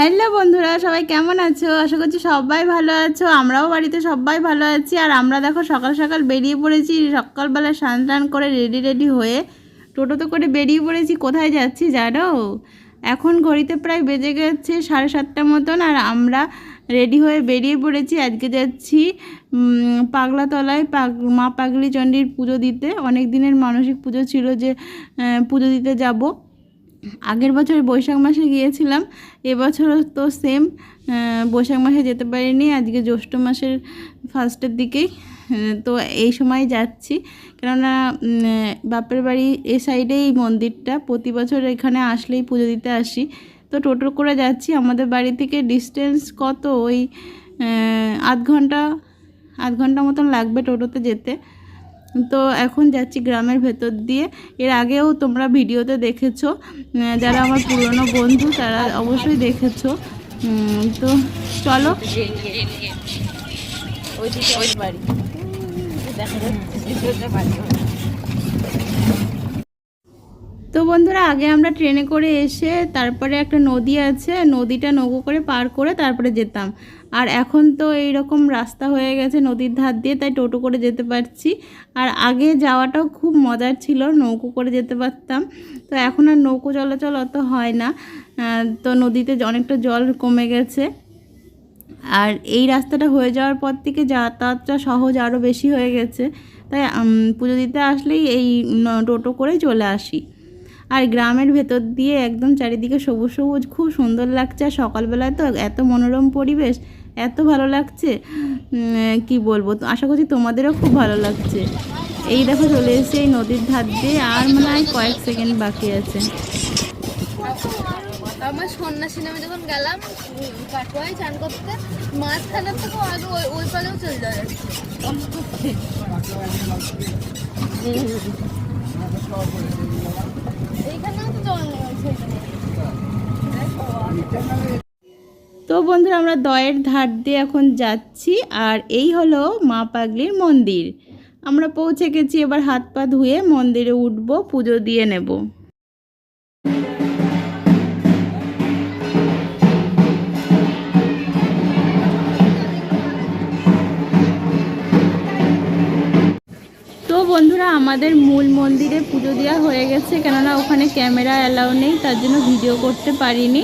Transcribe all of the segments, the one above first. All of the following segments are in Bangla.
হ্যালো বন্ধুরা, সবাই কেমন আছো? আশা করছি সবাই ভালো আছো, আমরাও বাড়িতে সবাই ভালো আছি। আর আমরা দেখো সকাল সকাল বেরিয়ে পড়েছি, সকালবেলা স্নান টান করে রেডি রেডি হয়ে টোটোতে করে বেরিয়ে পড়েছি। কোথায় যাচ্ছি জানো? এখন ঘড়িতে প্রায় বেজে গেছে সাড়ে সাতটা মতন আর আমরা রেডি হয়ে বেরিয়ে পড়েছি। আজকে যাচ্ছি পাগলাতলায় পাগ, মা পাগলি চণ্ডীর পুজো দিতে। অনেক দিনের মানসিক পুজো ছিল যে পুজো দিতে যাব। আগের বছর বৈশাখ মাসে গিয়েছিলাম, এবছরও তো সেম বৈশাখ মাসে যেতে পারিনি, আজকে জ্যৈষ্ঠ মাসের ফার্স্টের দিকেই তো এই সময় যাচ্ছি। কেননা বাপের বাড়ি এ সাইডেই এই মন্দিরটা, প্রতি বছর এখানে আসলেই পুজো দিতে আসি। তো টোটো করে যাচ্ছি, আমাদের বাড়ি থেকে ডিস্টেন্স কত? ওই আধ ঘণ্টা আধ ঘণ্টা মতন লাগবে টোটোতে যেতে। তো এখন যাচ্ছি গ্রামের ভেতর দিয়ে। এর আগেও তোমরা ভিডিওতে দেখেছ যারা আমার পুরনো বন্ধু তারা অবশ্যই দেখেছ। তো চলো। তো বন্ধুরা, আগে আমরা ট্রেনে করে এসে তারপরে একটা নদী আছে, নদীটা নৌকো করে পার করে তারপরে যেতাম। আর এখন তো এই রকম রাস্তা হয়ে গেছে নদীর ধার দিয়ে, তাই টোটো করে যেতে পারছি। আর আগে যাওয়াটাও খুব মজার ছিল, নৌকো করে যেতে পারতাম। তো এখন আর নৌকো চলাচল অত হয় না। তো নদীতে অনেকটা জল কমে গেছে। আর এই রাস্তাটা হয়ে যাওয়ার পর থেকে যাতায়াতটা সহজ আরও বেশি হয়ে গেছে। তাই পুজো দিতে আসলেই এই টোটো করে চলে আসি। আর গ্রামের ভেতর দিয়ে একদম চারিদিকে সবুজ সবুজ খুব সুন্দর লাগছে। আর সকালবেলায় তো এত মনোরম পরিবেশ এত ভালো লাগছে। কি বলব? তো আশা করছি তোমাদেরও খুব ভালো লাগছে। এই দেখো চলে এসেছি এই নদীর ধার দিয়ে আর মানে হয় কয়েক সেকেন্ড বাকি আছে। আমার সন্ন্যাসী নামে যখন গেলাম কাটোয়ায় চান করতে মাঝখানের থেকে আগে ওই ওই পালেও চলে যাবে তো বন্ধুরা, আমরা দয়ের ধার দিয়ে এখন যাচ্ছি, আর এই হলো মা পাগলির মন্দির। আমরা পৌঁছে গেছি, এবার হাত পা ধুয়ে মন্দিরে উঠবো, পুজো দিয়ে নেব। বন্ধুরা, আমাদের মূল মন্দিরে পুজো দেওয়া হয়ে গেছে। কেননা ওখানে ক্যামেরা অ্যালাউ নেই, তার জন্য ভিডিও করতে পারিনি।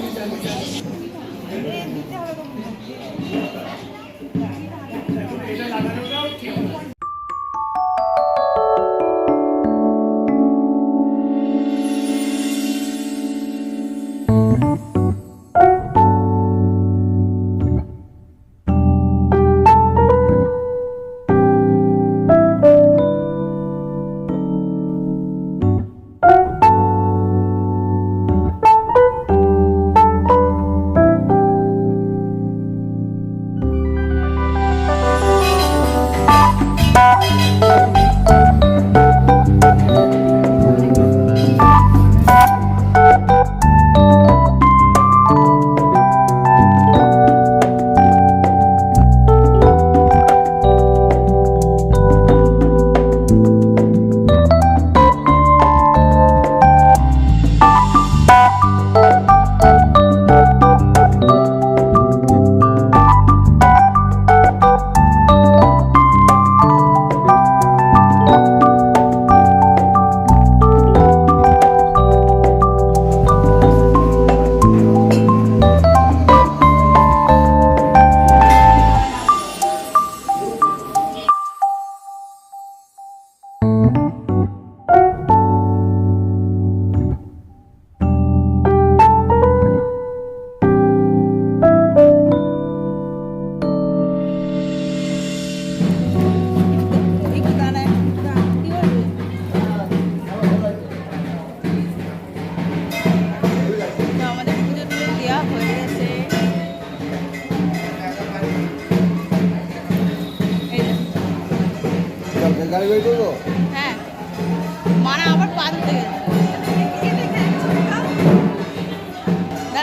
তো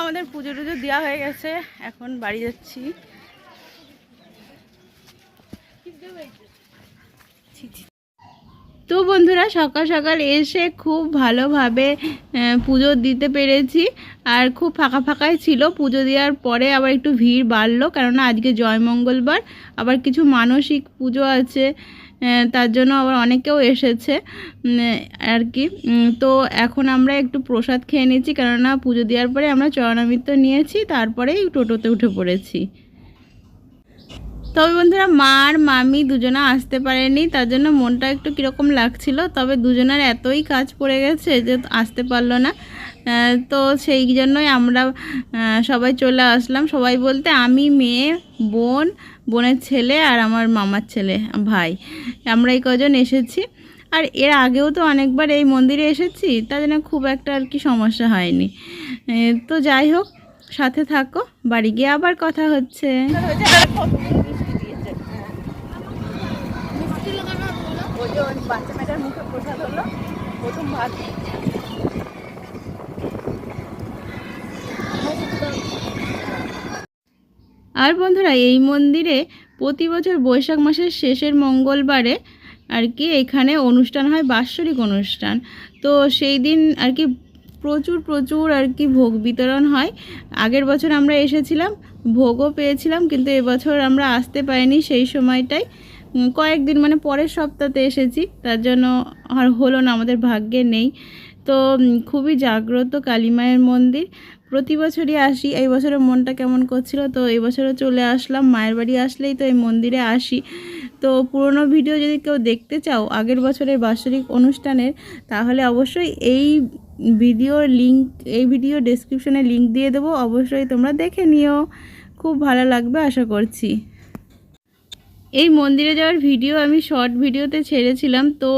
আমাদের পুজো টুজো দেওয়া হয়ে গেছে, এখন বাড়ি যাচ্ছি। তো বন্ধুরা, সকাল সকাল এসে খুব ভালোভাবে পুজো দিতে পেরেছি। আর খুব ফাঁকা ফাঁকাই ছিল, পুজো দেওয়ার পরে আবার একটু ভিড় বাড়লো। কেননা আজকে জয় মঙ্গলবার আবার কিছু মানসিক পুজো আছে। তার জন্য আবার অনেকেও এসেছে আর কি। তো এখন আমরা একটু প্রসাদ খেয়ে নিয়েছি কেননা পুজো দেওয়ার পরে আমরা চরণামৃত নিয়েছি, তারপরেই টোটোতে উঠে পড়েছি। তবে বন্ধুরা, মা আর মামি দুজনা আসতে পারেনি, তার জন্য মনটা একটু কীরকম লাগছিল, তবে দুজনের এতই কাজ পড়ে গেছে যে আসতে পারল না। তো সেই জন্যই আমরা সবাই চলে আসলাম। সবাই বলতে আমি মেয়ে, বোন বোনের ছেলে আর আমার মামার ছেলে, ভাই। আমরা এই কজন এসেছি। আর এর আগেও তো অনেকবার এই মন্দিরে এসেছি, তার জন্য খুব একটা আর কি সমস্যা হয়নি। তো যাই হোক, সাথে থাকো, বাড়ি গিয়ে আবার কথা হচ্ছে। মিষ্টি লাগানো আর বন্ধুরা, এই মন্দিরে প্রতি বছর বৈশাখ মাসের শেষের মঙ্গলবারে আর কি এখানে অনুষ্ঠান হয়, বাৎসরিক অনুষ্ঠান। তো সেই দিন আর কি প্রচুর প্রচুর আর কি ভোগ বিতরণ হয়। আগের বছর আমরা এসেছিলাম, ভোগও পেয়েছিলাম, কিন্তু এবছর আমরা আসতে পারিনি সেই সময়টাই কয়েকদিন মানে পরের সপ্তাহতে এসেছি, তার জন্য আর হলো না, আমাদের ভাগ্যে নেই। তো খুবই জাগ্রত কালী মায়ের মন্দির। প্রতি বছরই আসি। এই বছরে মনটা কেমন করছিল? তো এই বছরও চলে আসলাম। মায়ের বাড়ি আসলেই তো এই মন্দিরে আসি। তো পুরনো ভিডিও যদি কেউ দেখতে চাও আগের বছরের বাৎসরিক অনুষ্ঠানের, তাহলে অবশ্যই এই ভিডিওর লিঙ্ক এই ভিডিও ডেসক্রিপশনে লিঙ্ক দিয়ে দেবো। অবশ্যই তোমরা দেখে নিও। খুব ভালো লাগবে আশা করছি। এই মন্দিরে যাওয়ার ভিডিও আমি শর্ট ভিডিওতে ছেড়েছিলাম, তো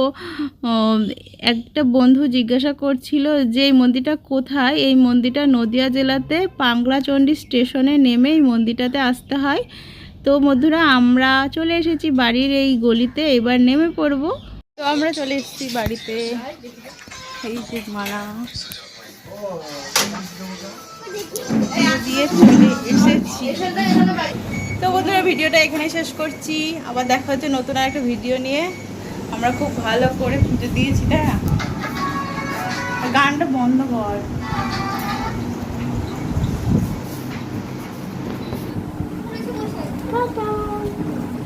একটা বন্ধু জিজ্ঞাসা করছিল যে এই মন্দিরটা কোথায়? এই মন্দিরটা নদিয়া জেলাতে পাংলাচণ্ডী স্টেশনে নেমে এই মন্দিরটাতে আসতে হয়। তো বন্ধুরা, আমরা চলে এসেছি বাড়ির এই গলিতে, এবার নেমে পড়ব। তো আমরা চলে এসেছি বাড়িতে। এই যে মালা। দিয়ে চলে এসেছি। তো বন্ধুরা ভিডিওটা এখানে শেষ করছি। আবার দেখা হচ্ছে নতুন আর একটা ভিডিও নিয়ে। আমরা খুব ভালো করে পুজো দিয়েছি তাই না? গানটা বন্ধ কর।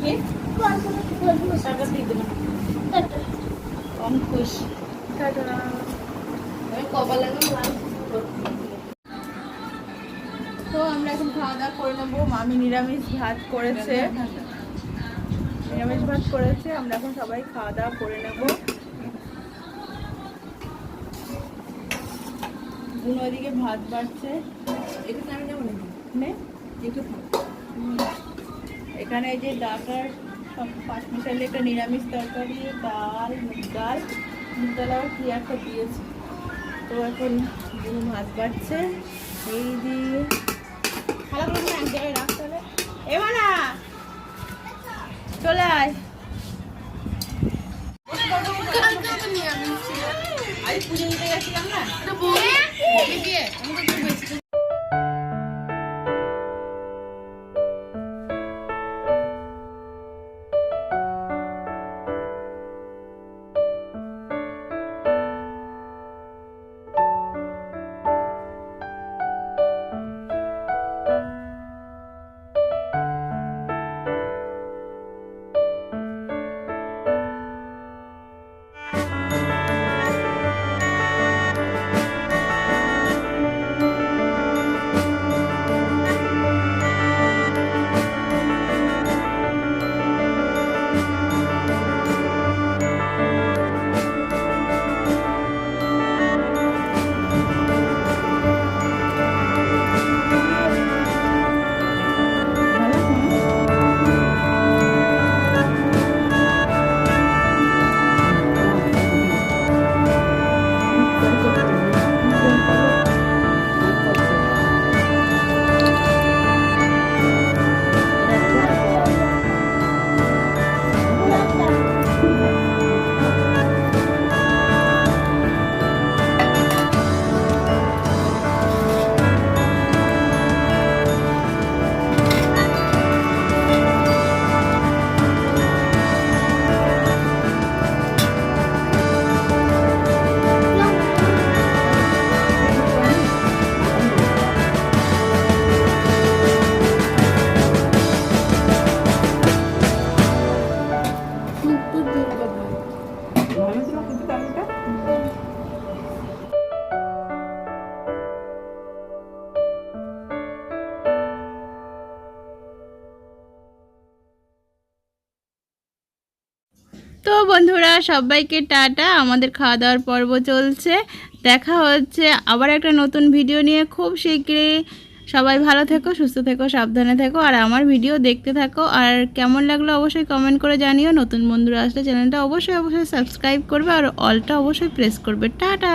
কি? টাকা দিয়ে কপালে তো আমরা এখন খাওয়া দাওয়া করে নেব। মামি নিরামিষ ভাত করেছে। নিরামিষ ভাত করেছে। আমরা এখন সবাই খাওয়া দাওয়া করে নেব। বুনো ওইদিকে ভাত বাড়ছে। একটু আমি যাব না নে। একটু এখানে এই যে ডাটার সব পাঁচ মিশালি একটা নিরামিষ তরকারি ডাল মুগ ডাল। মুগ ডাল আবার কি একটা দিয়েছে। তো এখন বুনো মাছ বাড়ছে। এই দিয়ে চলে আয় আমি পুজো দিতে গেছিলাম না তো বন্ধুরা, সবাইকে টাটা। আমাদের খাওয়া দাওয়ার পর্ব চলছে। দেখা হচ্ছে আবার একটা নতুন ভিডিও নিয়ে খুব শীঘ্রই। সবাই ভালো থেকো, সুস্থ থেকো, সাবধানে থেকো, আর আমার ভিডিও দেখতে থাকো। আর কেমন লাগল অবশ্যই কমেন্ট করে জানিও। নতুন বন্ধুরা আসলে চ্যানেলটা অবশ্যই অবশ্যই সাবস্ক্রাইব করবে, আর অলটা অবশ্যই প্রেস করবে। টাটা!